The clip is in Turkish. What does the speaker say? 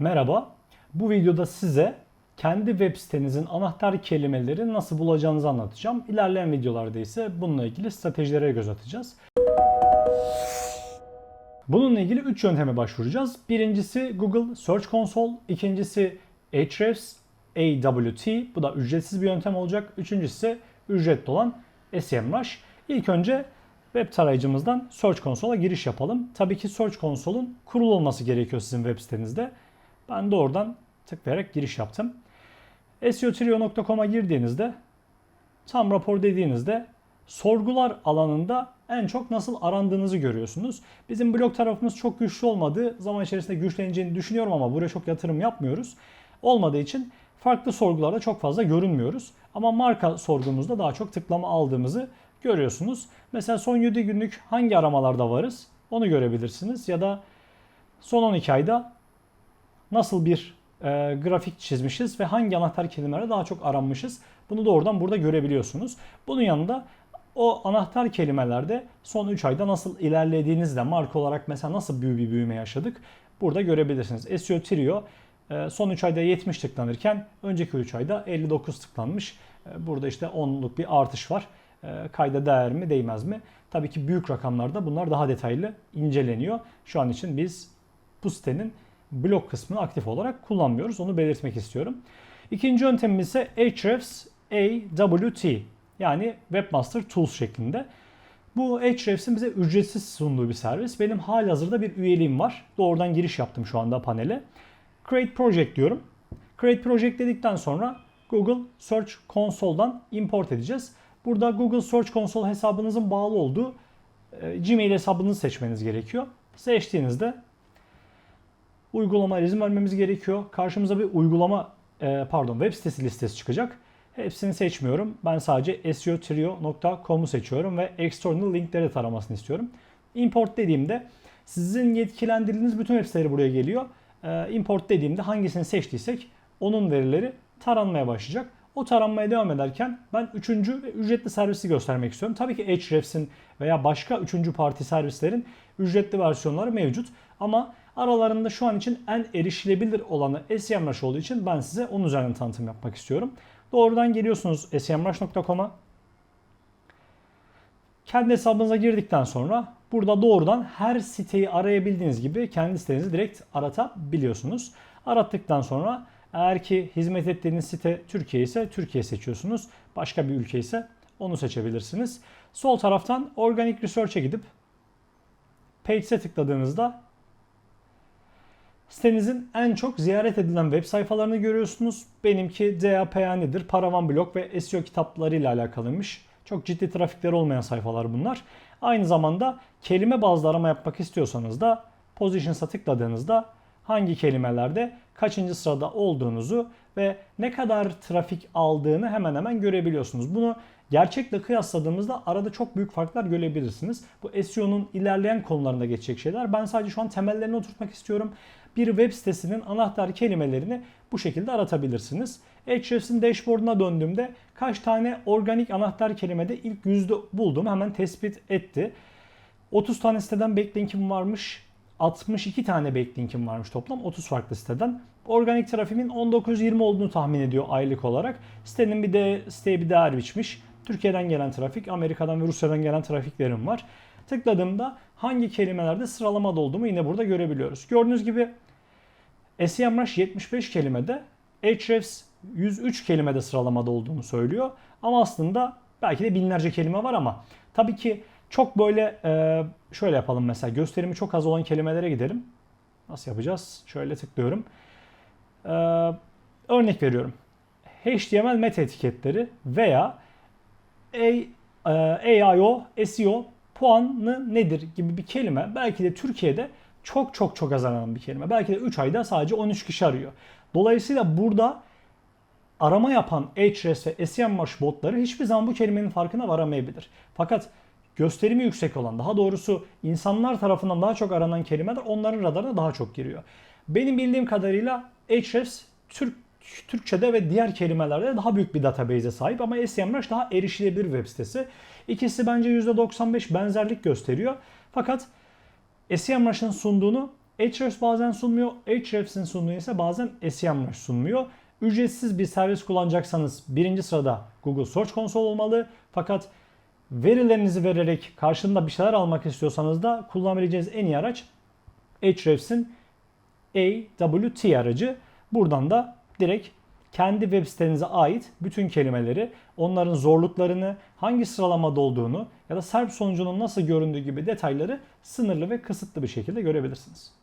Merhaba. Bu videoda size kendi web sitenizin anahtar kelimeleri nasıl bulacağınızı anlatacağım. İlerleyen videolarda ise bununla ilgili stratejilere göz atacağız. Bununla ilgili 3 yönteme başvuracağız. Birincisi Google Search Console, ikincisi Ahrefs AWT. Bu da ücretsiz bir yöntem olacak. Üçüncüsü ücretli olan SEMrush. İlk önce web tarayıcımızdan Search Console'a giriş yapalım. Tabii ki Search Console'un kurulu olması gerekiyor sizin web sitenizde. Ben de oradan tıklayarak giriş yaptım. SEOtrio.com'a girdiğinizde tam rapor dediğinizde sorgular alanında en çok nasıl arandığınızı görüyorsunuz. Bizim blog tarafımız çok güçlü olmadığı zaman içerisinde güçleneceğini düşünüyorum ama buraya çok yatırım yapmıyoruz. Olmadığı için farklı sorgularda çok fazla görünmüyoruz. Ama marka sorgumuzda daha çok tıklama aldığımızı görüyorsunuz. Mesela son 7 günlük hangi aramalarda varız onu görebilirsiniz. Ya da son 12 ayda nasıl bir e, grafik çizmişiz ve hangi anahtar kelimelere daha çok aranmışız. Bunu da oradan burada görebiliyorsunuz. Bunun yanında o anahtar kelimelerde son 3 ayda nasıl ilerlediğinizde marka olarak mesela nasıl büyük bir büyüme yaşadık burada görebilirsiniz. SEO Trio e, son 3 ayda 70 tıklanırken önceki 3 ayda 59 tıklanmış. E, burada işte 10'luk bir artış var. E, kayda değer mi değmez mi? Tabii ki büyük rakamlarda bunlar daha detaylı inceleniyor. Şu an için biz bu sitenin blok kısmını aktif olarak kullanmıyoruz. Onu belirtmek istiyorum. İkinci yöntemimiz ise Ahrefs AWT yani Webmaster Tools şeklinde. Bu Ahrefs'in bize ücretsiz sunduğu bir servis. Benim halihazırda bir üyeliğim var. Doğrudan giriş yaptım şu anda panele. Create Project diyorum. Create Project dedikten sonra Google Search Console'dan import edeceğiz. Burada Google Search Console hesabınızın bağlı olduğu e, Gmail hesabınızı seçmeniz gerekiyor. Seçtiğinizde uygulama izin vermemiz gerekiyor. Karşımıza bir uygulama e, pardon web sitesi listesi çıkacak. Hepsini seçmiyorum. Ben sadece seotrio.com'u seçiyorum ve external linkleri taramasını istiyorum. Import dediğimde sizin yetkilendirdiğiniz bütün web siteleri buraya geliyor. E, import dediğimde hangisini seçtiysek onun verileri taranmaya başlayacak. O taranmaya devam ederken ben üçüncü ve ücretli servisi göstermek istiyorum. Tabii ki Ahrefs'in veya başka üçüncü parti servislerin ücretli versiyonları mevcut. Ama aralarında şu an için en erişilebilir olanı SEMrush olduğu için ben size onun üzerinden tanıtım yapmak istiyorum. Doğrudan geliyorsunuz semrush.com'a. Kendi hesabınıza girdikten sonra burada doğrudan her siteyi arayabildiğiniz gibi kendi sitenizi direkt aratabiliyorsunuz. Arattıktan sonra eğer ki hizmet ettiğiniz site Türkiye ise Türkiye seçiyorsunuz. Başka bir ülke ise onu seçebilirsiniz. Sol taraftan Organic Research'e gidip Pages'e tıkladığınızda sitenizin en çok ziyaret edilen web sayfalarını görüyorsunuz. Benimki DAPA'nidir. Paravan blog ve SEO kitapları ile alakalıymış. Çok ciddi trafikleri olmayan sayfalar bunlar. Aynı zamanda kelime bazlı arama yapmak istiyorsanız da Positions'a tıkladığınızda hangi kelimelerde kaçıncı sırada olduğunuzu ve ne kadar trafik aldığını hemen hemen görebiliyorsunuz. Bunu gerçekle kıyasladığımızda arada çok büyük farklar görebilirsiniz. Bu SEO'nun ilerleyen konularında geçecek şeyler. Ben sadece şu an temellerini oturtmak istiyorum. Bir web sitesinin anahtar kelimelerini bu şekilde aratabilirsiniz. Ahrefs'in dashboard'una döndüğümde kaç tane organik anahtar kelimede ilk yüzde buldum hemen tespit etti. 30 tane siteden backlink'im varmış. 62 tane backlink'im varmış toplam 30 farklı siteden. Organik trafiğimin 19-20 olduğunu tahmin ediyor aylık olarak. Sitenin bir de siteye bir değer biçmiş. Türkiye'den gelen trafik, Amerika'dan ve Rusya'dan gelen trafiklerim var. Tıkladığımda hangi kelimelerde sıralamada olduğumu yine burada görebiliyoruz. Gördüğünüz gibi SEMrush 75 kelimede, Ahrefs 103 kelimede sıralamada olduğunu söylüyor. Ama aslında belki de binlerce kelime var ama tabii ki çok böyle e, şöyle yapalım mesela gösterimi çok az olan kelimelere gidelim. Nasıl yapacağız? Şöyle tıklıyorum. E, örnek veriyorum. HTML meta etiketleri veya A, e, AIO, SEO puanı nedir gibi bir kelime belki de Türkiye'de çok çok çok az aranan bir kelime. Belki de 3 ayda sadece 13 kişi arıyor. Dolayısıyla burada arama yapan Ahrefs ve SEMrush botları hiçbir zaman bu kelimenin farkına varamayabilir. Fakat gösterimi yüksek olan, daha doğrusu insanlar tarafından daha çok aranan kelimeler onların radarına daha çok giriyor. Benim bildiğim kadarıyla Ahrefs Türk Türkçe'de ve diğer kelimelerde daha büyük bir database'e sahip ama SEMrush daha erişilebilir web sitesi. İkisi bence %95 benzerlik gösteriyor. Fakat SEMrush'ın sunduğunu Ahrefs bazen sunmuyor. Ahrefs'in sunduğu ise bazen SEMrush sunmuyor. Ücretsiz bir servis kullanacaksanız birinci sırada Google Search Console olmalı. Fakat verilerinizi vererek karşılığında bir şeyler almak istiyorsanız da kullanabileceğiniz en iyi araç Ahrefs'in AWT aracı. Buradan da direkt kendi web sitenize ait bütün kelimeleri, onların zorluklarını, hangi sıralamada olduğunu ya da SERP sonucunun nasıl göründüğü gibi detayları sınırlı ve kısıtlı bir şekilde görebilirsiniz.